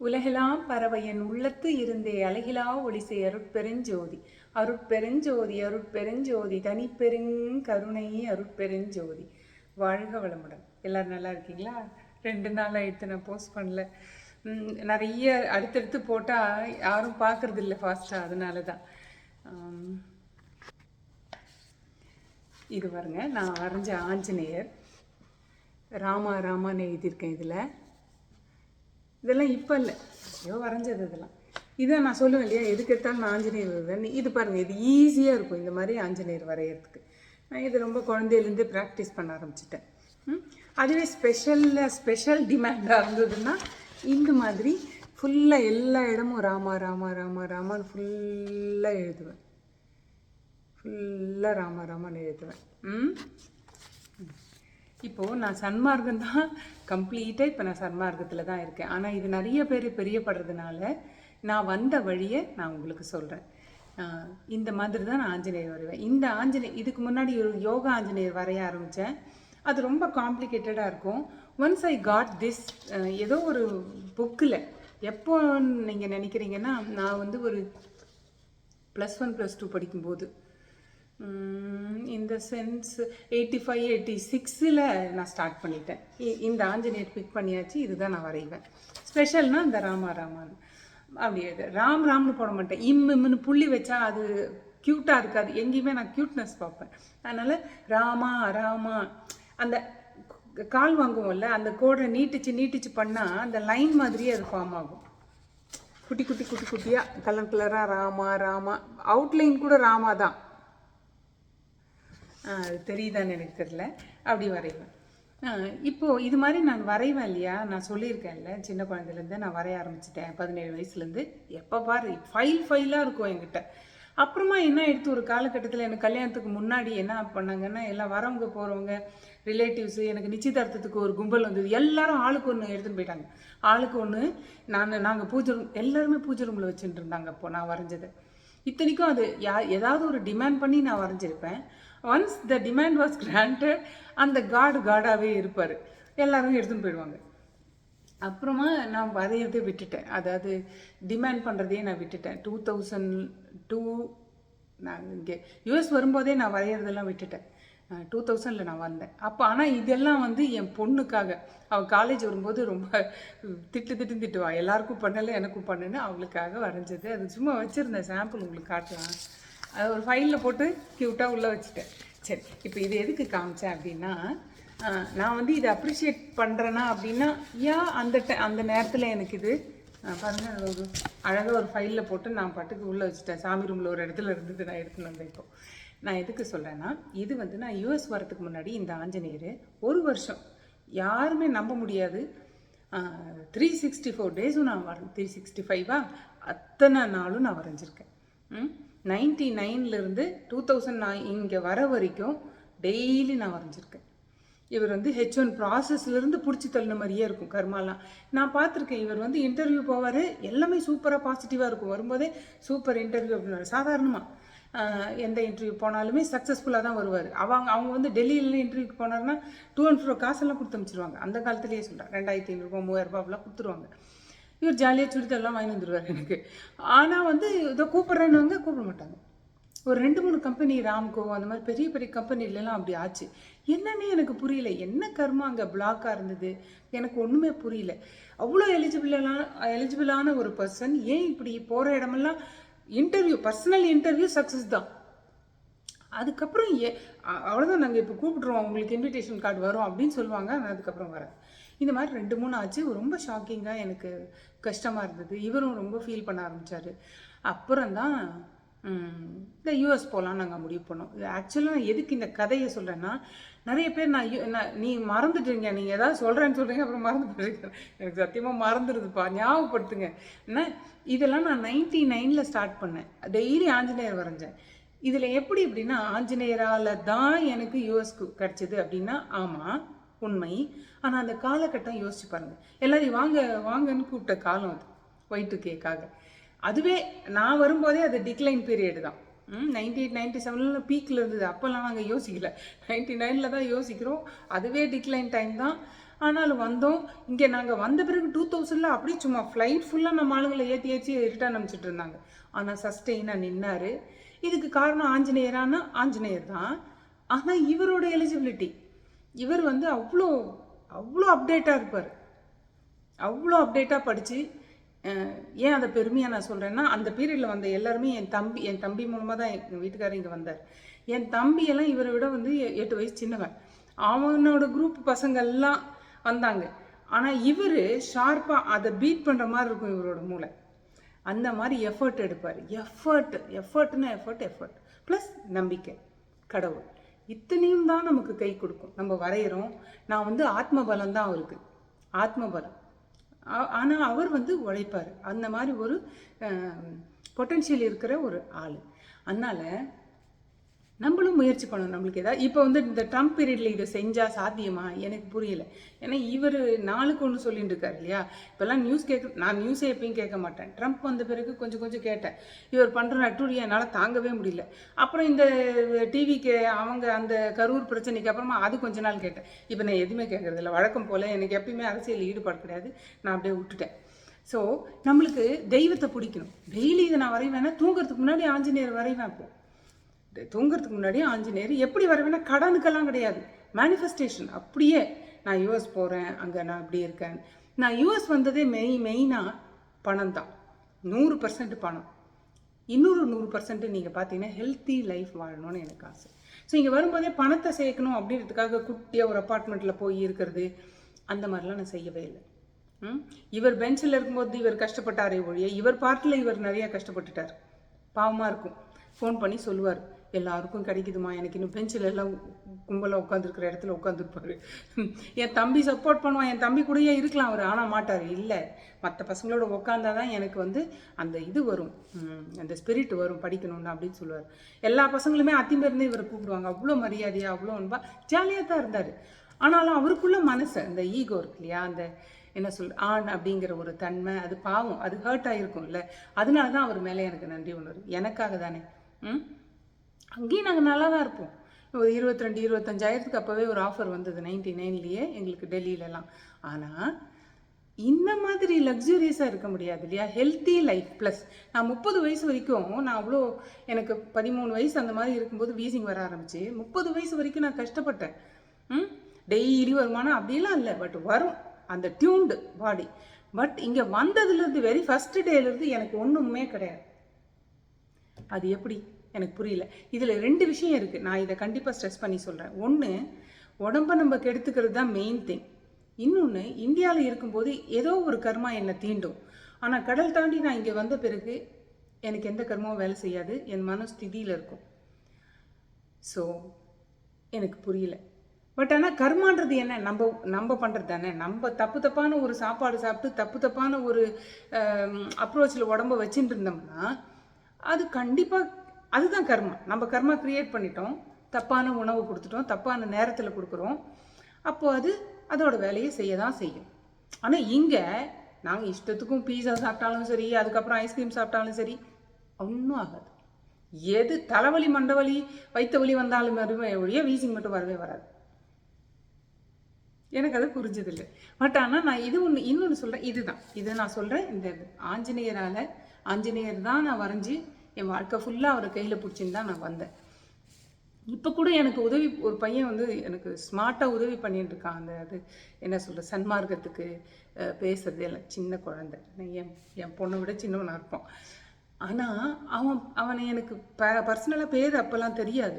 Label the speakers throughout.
Speaker 1: உலகெல்லாம் பறவையன் என் உள்ளத்து இருந்தே அழகிலா ஒளிசை அருட்பெருஞ்சோதி. அருட்பெருஞ்சோதி அருட்பெருஞ்சோதி தனிப்பெருங்கருணை அருட்பெருஞ்சோதி. வாழ்க வளமுடன். எல்லாரும் நல்லா இருக்கீங்களா? ரெண்டு நாள் ஆயிடுத்து நான் போஸ்ட் பண்ணல நிறைய அடுத்தடுத்து போட்டால் யாரும் பார்க்கறது இல்லை ஃபாஸ்ட்டாக அதனால தான் இது பாருங்க நான் வரைஞ்ச ஆஞ்சநேயர். ராமா ராமான்னு எழுதியிருக்கேன் இதில். இதெல்லாம் இப்போ இல்லை. ஐயோ வரைஞ்சது இதெல்லாம். இதை நான் சொல்லுவேன் இல்லையா? எதுக்கு எடுத்தாலும் நான் ஆஞ்சநேயர் வருவேன். இது பாருங்கள் இது ஈஸியாக இருக்கும் இந்த மாதிரி ஆஞ்சநேயர் வரைகிறதுக்கு நான் இது ரொம்ப குழந்தையிலேருந்து ப்ராக்டிஸ் பண்ண ஆரம்பிச்சிட்டேன். அதுவே ஸ்பெஷலில் ஸ்பெஷல் டிமாண்டாக இருந்ததுன்னா இந்த மாதிரி ஃபுல்லாக எல்லா இடமும் ராமா ராமா ராமா ராமான்னு ஃபுல்லாக எழுதுவேன். ஃபுல்லாக ராமா ராமான்னு எழுதுவேன். ம்? இப்போது நான் சன்மார்க்கம் தான் கம்ப்ளீட்டாக இப்போ நான் சன்மார்க்கத்தில் தான் இருக்கேன். ஆனால் இது நிறைய பேர் பெரியப்படுறதுனால நான் வந்த வழியை நான் உங்களுக்கு சொல்கிறேன் இந்த மாதிரி தான் நான் ஆஞ்சநேயர் வரைவேன். இந்த ஆஞ்சநேயர் இதுக்கு முன்னாடி ஒரு யோகா ஆஞ்சநேயர் வரைய ஆரம்பித்தேன் அது ரொம்ப காம்ப்ளிகேட்டடாக இருக்கும். ஒன்ஸ் ஐ காட் திஸ் ஏதோ ஒரு புக்கில் எப்போ நீங்கள் நினைக்கிறீங்கன்னா நான் வந்து ஒரு ப்ளஸ் ஒன் ப்ளஸ் டூ படிக்கும்போது இந்த சென்ஸ் எயிட்டி ஃபைவ் எயிட்டி சிக்ஸில் நான் ஸ்டார்ட் பண்ணிட்டேன். இ- இந்த ஆஞ்சநேயர் பிக் பண்ணியாச்சு இதுதான் நான் வரைவேன். ஸ்பெஷல்னா இந்த ராமா ராமான்னு. அப்படி ராம் ராம்னு போட மாட்டேன். இம் இம்னு புள்ளி வச்சா அது க்யூட்டாக இருக்காது. எங்கேயுமே நான் க்யூட்னஸ் பார்ப்பேன். அதனால் ராமா ராமா அந்த கால் வாங்குவோம்ல அந்த கோடை நீட்டிச்சு நீட்டிச்சு பண்ணால் அந்த லைன் மாதிரியே அது ஃபார்ம் ஆகும். குட்டி குட்டி குட்டி குட்டியாக கலர் கலராக ராமா ராமா. அவுட்லைன் கூட ராமா தான். தெரியுதான்னு எனக்கு தெரில அப்படி வரைவேன். இப்போது இது மாதிரி நான் வரைவேன் இல்லையா? நான் சொல்லியிருக்கேன்ல சின்ன குழந்தையிலேருந்து நான் வரைய ஆரம்பிச்சிட்டேன் பதினேழு வயசுலேருந்து. எப்போ பாரு ஃபைல் ஃபைலாக இருக்கும் என்கிட்ட. அப்புறமா என்ன எடுத்து ஒரு காலகட்டத்தில் எனக்கு கல்யாணத்துக்கு முன்னாடி என்ன பண்ணாங்கன்னா எல்லாம் வரவங்க போகிறவங்க ரிலேட்டிவ்ஸு எனக்கு நிச்சயதார்த்தத்துக்கு ஒரு கும்பல் வந்தது. எல்லாரும் ஆளுக்கு ஒன்று எடுத்துன்னு போயிட்டாங்க. ஆளுக்கு ஒன்று நான் நாங்கள் பூஜை ரூம் எல்லாருமே பூஜை ரூமில் வச்சுட்டு இருந்தாங்க அப்போ நான் வரைஞ்சது. இத்தனைக்கும் அது யா ஏதாவது ஒரு டிமாண்ட் பண்ணி நான் வரைஞ்சிருப்பேன். Once the demand was granted அந்த காடு காடாகவே இருப்பார். எல்லாரும் எடுத்துன்னு போயிடுவாங்க. அப்புறமா நான் வரையறதே விட்டுட்டேன். அதாவது டிமாண்ட் பண்ணுறதையே நான் விட்டுட்டேன். டூ தௌசண்ட் டூ நான் இங்கே யூஎஸ் வரும்போதே நான் வரைகிறதெல்லாம் விட்டுட்டேன். டூ தௌசண்டில் நான் வந்தேன். அப்போ ஆனால் இதெல்லாம் வந்து என் பொண்ணுக்காக அவள் காலேஜ் வரும்போது ரொம்ப திட்டு திட்டு திட்டுவா. எல்லாருக்கும் பண்ணலை எனக்கும் பண்ணுன்னு அவளுக்காக வரைஞ்சது. அது சும்மா வச்சுருந்தேன் சாம்பிள் உங்களுக்கு காட்டலாம். அது ஒரு ஃபைலில் போட்டு க்யூட்டாக உள்ளே வச்சுட்டேன். சரி இப்போ இது எதுக்கு காமிச்சேன் அப்படின்னா நான் வந்து இதை அப்ரிஷியேட் பண்ணுறேன்னா அப்படின்னா ஏன் அந்த அந்த நேரத்தில் எனக்கு இது பாருங்கள் ஒரு அழகாக ஒரு ஃபைலில் போட்டு நான் பாட்டுக்கு உள்ளே வச்சுட்டேன். சாமி ரூமில் ஒரு இடத்துல இருந்தது நான் எடுத்துன்னு வந்தேன் இப்போ. நான் எதுக்கு சொல்கிறேன்னா இது வந்து நான் யூஎஸ் வரதுக்கு முன்னாடி இந்த ஆஞ்சநேயர் ஒரு வருஷம் யாருமே நம்ப முடியாது. த்ரீ சிக்ஸ்டி ஃபோர் டேஸும் நான் வர த்ரீ சிக்ஸ்டி ஃபைவாக அத்தனை நாளும் நான் வரைஞ்சிருக்கேன். நைன்டி நைன்லேருந்து டூ தௌசண்ட் நான் இங்கே வர வரைக்கும் டெய்லி நான் வரைஞ்சிருக்கேன். இவர் வந்து ஹெச் ஒன் ப்ராசஸ்லேருந்து பிடிச்சி தள்ளின மாதிரியே இருக்கும் கர்மாலாம். நான் பார்த்துருக்கேன் இவர் வந்து இன்டர்வியூ போவார் எல்லாமே சூப்பராக பாசிட்டிவாக இருக்கும். வரும்போதே சூப்பர் இன்டர்வியூ அப்படின்னாரு சாதாரணமாக எந்த இன்டர்வியூ போனாலுமே சக்ஸஸ்ஃபுல்லாக தான் வருவார். அவங்க அவங்க வந்து டெல்லியில இன்டர்வியூக்கு போனார்னா டூ அண்ட் ஃபோர் காசெல்லாம் கொடுத்து அமைச்சிருவாங்க. அந்த காலத்துலேயே சொல்கிறேன் ரெண்டாயிரத்தி ஐநூறுரூபா மூவாயிரரூபா அப்படிலாம் கொடுத்துருவாங்க. இவர் ஜாலியாக சுடிதெல்லாம் வாங்கி வந்துடுவார் எனக்கு. ஆனால் வந்து இதை கூப்பிட்றேன்னு கூப்பிட மாட்டாங்க. ஒரு ரெண்டு மூணு கம்பெனி ராம்கோ அந்த மாதிரி பெரிய பெரிய கம்பெனிலலாம் அப்படி ஆச்சு. என்னன்னே எனக்கு புரியல. என்ன கர்மா அங்கே பிளாக்காக இருந்தது? எனக்கு ஒன்றுமே புரியல. அவ்வளோ எலிஜிபிளான எலிஜிபிளான ஒரு பர்சன் ஏன் இப்படி போகிற இடமெல்லாம் இன்டர்வியூ பர்சனல் இன்டர்வியூ சக்ஸஸ் தான். அதுக்கப்புறம் ஏ அவ்வளோதான் நாங்கள் இப்போ கூப்பிட்றோம் உங்களுக்கு இன்விடேஷன் கார்டு வரும் அப்படின்னு சொல்லுவாங்க. நான் அதுக்கப்புறம் வரேன். இந்த மாதிரி ரெண்டு மூணு ஆச்சு. ரொம்ப ஷாக்கிங்காக எனக்கு கஷ்டமாக இருந்தது. இவரும் ரொம்ப ஃபீல் பண்ண ஆரம்பித்தார் அப்புறம் தான் இந்த யூஎஸ் போகலாம் நாங்கள் முடிவு பண்ணோம். ஆக்சுவலாக நான் எதுக்கு இந்த கதையை சொல்கிறேன்னா நிறைய பேர் நான் யூ நான் நீ மறந்துட்டுருங்க நீங்கள் ஏதாவது சொல்கிறேன்னு சொல்கிறீங்க அப்புறம் மறந்து போயிருக்கேன் எனக்கு சத்தியமாக மறந்துடுதுப்பா ஞாபகப்படுத்துங்க. என்ன? இதெல்லாம் நான் நைன்டி நைனில் ஸ்டார்ட் பண்ணேன். டெய்லி ஆஞ்சநேயர் வரைஞ்சேன். இதில் எப்படி அப்படின்னா ஆஞ்சநேயரால் தான் எனக்கு யூஎஸ்க்கு கிடச்சிது அப்படின்னா ஆமாம் உண்மை. ஆனால் அந்த காலகட்டம் யோசிச்சு பாருங்கள் எல்லாரையும் வாங்க வாங்கன்னு கூப்பிட்ட காலம் அது. ஒயிட்டு கேக்காக அதுவே நான் வரும்போதே அது டிக்ளைன் பீரியட் தான். நைன்டி எயிட் நைன்டி செவனில் பீக்கில் இருந்தது. அப்போல்லாம் நாங்கள் யோசிக்கல. நைன்டி நைனில் தான் யோசிக்கிறோம். அதுவே டிக்ளைன் டைம் தான். ஆனாலும் வந்தோம். இங்கே நாங்கள் வந்த பிறகு டூ தௌசண்டில் அப்படியே சும்மா ஃப்ளைட் ஃபுல்லாக நம்ம ஆளுங்களை ஏற்றி ஏற்றி ரிட்டர்ன் அனுப்பிச்சிட்டு இருந்தாங்க. ஆனால் சஸ்டெயினாக நின்னார். இதுக்கு காரணம் ஆஞ்சநேயரான ஆஞ்சநேயர் தான். ஆனால் இவரோட எலிஜிபிலிட்டி இவர் வந்து அவ்வளோ அவ்வளோ அப்டேட்டாக இருப்பார். அவ்வளோ அப்டேட்டாக படித்து ஏன் அதை பெருமையாக நான் சொல்கிறேன்னா அந்த பீரியடில் வந்த எல்லாருமே என் தம்பி என் தம்பி மூலமாக தான் எங்கள் வீட்டுக்காரர் இங்கே வந்தார். என் தம்பியெல்லாம் இவரை விட வந்து எ- எட்டு வயசு சின்னவன். அவனோட குரூப் பசங்கள்லாம் வந்தாங்க. ஆனால் இவர் ஷார்ப்பாக அதை பீட் பண்ணுற மாதிரி இருக்கும் இவரோட மூளை. அந்த மாதிரி எஃபர்ட் எடுப்பார். எஃபர்ட் எஃபர்ட்னா எஃபர்ட் எஃபர்ட் ப்ளஸ் நம்பிக்கை. கடவுள். இத்தனையும் தான் நமக்கு கை கொடுக்கும். நம்ம வரைகிறோம் நான் வந்து ஆத்ம பலம் தான் அவருக்கு. ஆத்ம பலம் ஆனால் அவர் வந்து உழைப்பார். அந்த மாதிரி ஒரு பொட்டன்ஷியல் இருக்கிற ஒரு ஆள். அதனால் நம்மளும் முயற்சி பண்ணணும் நம்மளுக்கு ஏதாவது. இப்போ வந்து இந்த ட்ரம்ப் பீரியடில் இதை செஞ்சால் சாத்தியமா? எனக்கு புரியல. ஏன்னா இவர் நாளுக்கு ஒன்று சொல்லிட்டு இருக்காரு இல்லையா? இப்போல்லாம் நியூஸ் கேட்க நான் நியூஸே எப்பயும் கேட்க மாட்டேன். ட்ரம்ப் வந்த பிறகு கொஞ்சம் கொஞ்சம் கேட்டேன். இவர் பண்ணுற நட்டுரிய என்னால் தாங்கவே முடியல. அப்புறம் இந்த டிவிக்கு அவங்க அந்த கரூர் பிரச்சனைக்கு அப்புறமா அது கொஞ்ச நாள் கேட்டேன். இப்போ நான் எதுவுமே கேட்குறதில்ல வழக்கம் போல் எனக்கு எப்பயுமே அரசியல் ஈடுபாடு கிடையாது. நான் அப்படியே விட்டுட்டேன். ஸோ நம்மளுக்கு தெய்வத்தை பிடிக்கணும். டெய்லி இதை நான் வரைவேன்னா தூங்குறதுக்கு முன்னாடி ஆஞ்சநேயர் வரைவேன் இப்போ தூங்குறதுக்கு முன்னாடி ஆஞ்சநேயர் எப்படி வரவேன்னா கடனுக்கெல்லாம் கிடையாது. மேனிஃபெஸ்டேஷன் அப்படியே நான் யூஎஸ் போகிறேன் அங்கே நான் அப்படி இருக்கேன். நான் யூஎஸ் வந்ததே மெய் மெயினாக பணம் தான். நூறு பர்சன்ட் பணம். இன்னொரு நூறு பர்சன்ட் நீங்கள் பார்த்தீங்கன்னா ஹெல்த்தி லைஃப் வாழணும்னு எனக்கு ஆசை. ஸோ இங்கே வரும்போதே பணத்தை சேர்க்கணும் அப்படின்றதுக்காக குட்டியாக ஒரு அப்பார்ட்மெண்ட்டில் போய் இருக்கிறது அந்த மாதிரிலாம் நான் செய்யவே இல்லை. ம்? இவர் பெஞ்சில் இருக்கும்போது இவர் கஷ்டப்பட்டாரே ஒழிய இவர் பாட்டில் இவர் நிறையா கஷ்டப்பட்டுட்டார். பாவமாக இருக்கும். ஃபோன் பண்ணி சொல்லுவார். எல்லாருக்கும் கிடைக்குதுமா எனக்கு இன்னும் பெஞ்சில் எல்லாம் கும்பலாக உட்காந்துருக்கிற இடத்துல உட்காந்துருப்பாரு என் தம்பி சப்போர்ட் பண்ணுவான். என் தம்பி கூடயே இருக்கலாம் அவர். ஆனால் மாட்டார். இல்லை. மற்ற பசங்களோட உட்காந்தா தான் எனக்கு வந்து அந்த இது வரும். அந்த ஸ்பிரிட் வரும். படிக்கணும்னு அப்படின்னு சொல்லுவார். எல்லா பசங்களுமே அத்திமேருந்து இவரை கூப்பிடுவாங்க. அவ்வளோ மரியாதையாக அவ்வளோ அன்பா ஜாலியாக தான் இருந்தார். ஆனாலும் அவருக்குள்ள மனசு அந்த ஈகோ இருக்கு இல்லையா? அந்த என்ன சொல் ஆண் அப்படிங்கிற ஒரு தன்மை அது பாவம். அது ஹர்ட் ஆகிருக்கும்ல அதனால தான் அவர் மேலே எனக்கு நன்றி உணர்வு. எனக்காக தானே. ம்? அங்கேயும் நாங்கள் நல்லா தான் இருப்போம். ஒரு இருபத்தி ரெண்டு இருபத்தஞ்சாயிரத்துக்கு அப்போவே ஒரு ஆஃபர் வந்தது நைன்டி நைன்லேயே எங்களுக்கு டெல்லியிலலாம். ஆனால் இந்த மாதிரி லக்ஸுரியஸாக இருக்க முடியாது இல்லையா? ஹெல்த்தி லைஃப் ப்ளஸ் நான் முப்பது வயசு வரைக்கும் நான் அவ்வளோ எனக்கு பதிமூணு வயசு அந்த மாதிரி இருக்கும்போது வீசிங் வர ஆரம்பிச்சு முப்பது வயசு வரைக்கும் நான் கஷ்டப்பட்டேன். ம்? டெய்லி வருமானம் அப்படிலாம் இல்லை பட் வரும். அந்த டியூன்டு பாடி பட் இங்கே வந்ததுலேருந்து வெரி ஃபஸ்ட்டு டேலேருந்து எனக்கு ஒன்றுமே கிடையாது. அது எப்படி? எனக்கு புரியல. இதில் ரெண்டு விஷயம் இருக்குது நான் இதை கண்டிப்பாக ஸ்ட்ரெஸ் பண்ணி சொல்கிறேன் ஒன்று உடம்ப நம்ம கெடுத்துக்கிறது தான் மெயின் திங் இன்னொன்று இந்தியாவில் இருக்கும்போது ஏதோ ஒரு கர்மா என்னை தீண்டும். ஆனால் கடல் தாண்டி நான் இங்கே வந்த பிறகு எனக்கு எந்த கர்மாவும் வேலை செய்யாது. என் மனஸ்திதியில் இருக்கும். ஸோ எனக்கு புரியல. பட் ஆனால் கர்மான்றது என்ன? நம்ம நம்ம பண்ணுறது தானே. நம்ம தப்பு தப்பான ஒரு சாப்பாடு சாப்பிட்டு தப்பு தப்பான ஒரு அப்ரோச்சில் உடம்ப வச்சுட்டு இருந்தோம்னா அது கண்டிப்பாக அதுதான் கர்மா. நம்ம கர்மா க்ரியேட் பண்ணிட்டோம். தப்பான உணவு கொடுத்துட்டோம். தப்பான நேரத்தில் கொடுக்குறோம். அப்போ அது அதோட வேலையை செய்ய தான் செய்யும். ஆனால் இங்கே நாங்கள் இஷ்டத்துக்கும் பீஸா சாப்பிட்டாலும் சரி அதுக்கப்புறம் ஐஸ்கிரீம் சாப்பிட்டாலும் சரி ஒன்றும் ஆகாது. எது தலைவலி மண்டவலி வைத்த வலி வந்தாலும் வருவே ஒழிய வீசிங் மட்டும் வரவே வராது. எனக்கு அது புரிஞ்சதில்லை. பட் ஆனால் நான் இது ஒன்று இன்னொன்று சொல்கிறேன் இதுதான். இது நான் சொல்கிறேன் இந்த இது. ஆஞ்சநேயரால் ஆஞ்சநேயர் தான் நான் வரைஞ்சி என் வாழ்க்கை ஃபுல்லாக அவர் கையில் பிடிச்சின்னு தான் நான் வந்தேன். இப்போ கூட எனக்கு உதவி ஒரு பையன் வந்து எனக்கு ஸ்மார்ட்டாக உதவி பண்ணிட்டு இருக்கான். அந்த அது என்ன சொல்கிற சன்மார்க்கத்துக்கு பேசுறது எல்லாம் சின்ன குழந்தை. நான் என் என் பொண்ணை விட சின்னவனாக இருப்பான் ஆனால் அவன் அவனை எனக்கு ப பர்சனலாக பேர் அப்போல்லாம் தெரியாது.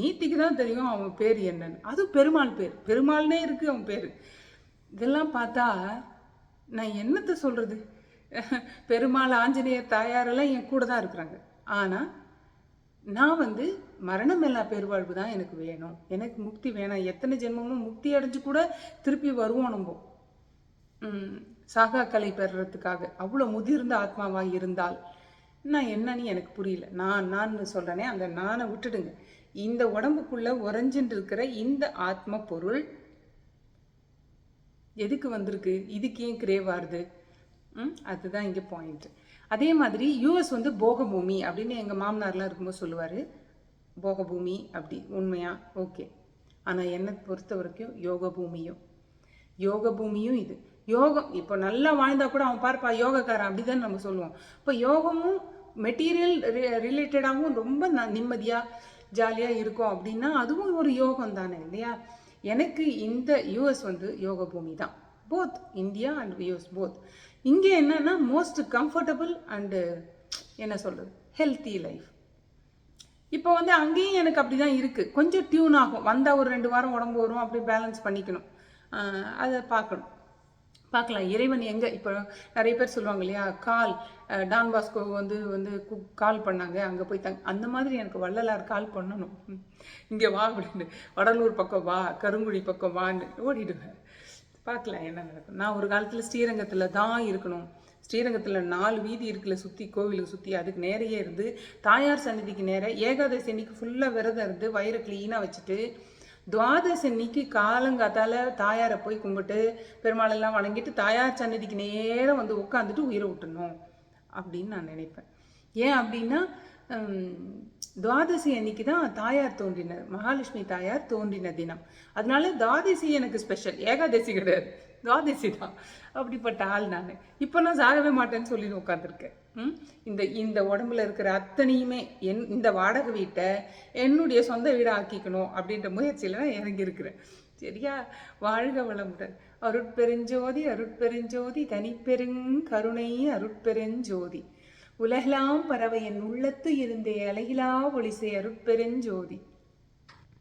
Speaker 1: நீத்திக்கு தான் தெரியும் அவன் பேர் என்னன்னு. அதுவும் பெருமாள் பேர். பெருமாள்னே இருக்குது அவன் பேர். இதெல்லாம் பார்த்தா நான் என்னத்தை சொல்கிறது பெருமாள் ஆஞ்சநேயர் தாயாரெல்லாம் என் கூட தான் இருக்கிறாங்க. ஆனால் நான் வந்து மரணம் எல்லா பெருவாழ்வு தான் எனக்கு வேணும். எனக்கு முக்தி வேணாம். எத்தனை ஜென்மமும் முக்தி அடைஞ்சு கூட திருப்பி வருவோம் நம்ம. சாகா கலை பெறுறதுக்காக. அவ்வளோ முதிர்ந்த ஆத்மாவாக இருந்தால் நான் என்னன்னு எனக்கு புரியல. நான் நான் சொல்கிறேனே அந்த நானை விட்டுடுங்க. இந்த உடம்புக்குள்ளே உறைஞ்சின்னு இருக்கிற இந்த ஆத்ம பொருள் எதுக்கு வந்திருக்கு? இதுக்கு ஏன் கிரேவாருது அதுதான் இங்கே பாயிண்ட் அதே மாதிரி யூஎஸ் வந்து போகபூமி அப்படின்னு எங்கள் மாமனார்லாம் இருக்கும்போது சொல்லுவார். போகபூமி அப்படி உண்மையா? ஓகே ஆனால் என்னை பொறுத்த வரைக்கும் யோக பூமியும் யோக பூமியும் இது. யோகம் இப்போ நல்லா வாழ்ந்தா கூட அவன் பார்ப்பா யோகக்காரன் அப்படிதான் நம்ம சொல்லுவோம். இப்போ யோகமும் மெட்டீரியல் ரிலேட்டடாகவும் ரொம்ப ந நிம்மதியாக ஜாலியாக இருக்கும் அப்படின்னா அதுவும் ஒரு யோகம் தானே இல்லையா? எனக்கு இந்த யூஎஸ் வந்து யோக பூமி தான் both India and views both இங்கே என்னென்னா மோஸ்ட் கம்ஃபர்டபுள் அண்டு என்ன சொல்கிறது ஹெல்த்தி லைஃப் இப்போ வந்து அங்கேயும் எனக்கு அப்படி தான் இருக்குது கொஞ்சம் டியூன் ஆகும். வந்தால் ஒரு ரெண்டு வாரம் உடம்பு வரும் அப்படி பேலன்ஸ் பண்ணிக்கணும். அதை பார்க்கணும். பார்க்கலாம். இறைவன் எங்கே? இப்போ நிறைய பேர் சொல்லுவாங்க இல்லையா கால் டான் பாஸ்கோ வந்து வந்து கு- கால் பண்ணாங்க அங்கே போய் தங் அந்த மாதிரி எனக்கு வள்ளலார் கால் பண்ணணும். இங்கே வா அப்படின்னு வடலூர் பக்கம் வா கருங்குழி பக்கம் வான்னு ஓடிடுவேன். பார்க்கலாம் என்ன நடக்கும். நான் ஒரு காலத்தில் ஸ்ரீரங்கத்தில் தான் இருக்கணும். ஸ்ரீரங்கத்தில் நாலு வீதி இருக்குல்ல சுற்றி கோவிலுக்கு சுற்றி அதுக்கு நேரையே இருந்து தாயார் சன்னதிக்கு நேர ஏகாதசி அன்னைக்கு ஃபுல்லாக விரதம் இருந்து வயிறை க்ளீனாக வச்சுட்டு துவாதசி அன்னைக்கு காலங்காத்தால தாயாரை போய் கும்பிட்டு பெருமாளெல்லாம் வணங்கிட்டு தாயார் சன்னதிக்கு நேரம் வந்து உட்காந்துட்டு உயிரை விட்டணும் அப்படின்னு நான் நினைப்பேன். ஏன் அப்படின்னா துவாதசி அன்னைக்கு தான் தாயார் தோன்றின மகாலட்சுமி தாயார் தோன்றின தினம். அதனால துவாதசி எனக்கு ஸ்பெஷல் ஏகாதசி கிடையாது. துவாதசி தான். அப்படிப்பட்ட ஆள் நான். இப்போ நான் சாகவே மாட்டேன்னு சொல்லி உட்காந்துருக்கேன் ம்? இந்த இந்த உடம்புல இருக்கிற அத்தனையுமே என் இந்த வாடகை வீட்டை என்னுடைய சொந்த வீடை ஆக்கிக்கணும் அப்படின்ற முயற்சியில் நான் இறங்கியிருக்கிறேன். சரியா? வாழ்க வளமுடன். அருட்பெருஞ்சோதி அருட்பெருஞ்சோதி தனிப்பெருங்கருணை அருட்பெருஞ்சோதி. உலகெல்லாம் பறவை என் உள்ளத்து இருந்தே அலகிலா ஒளிசை அருட்பெருஞ்சோதி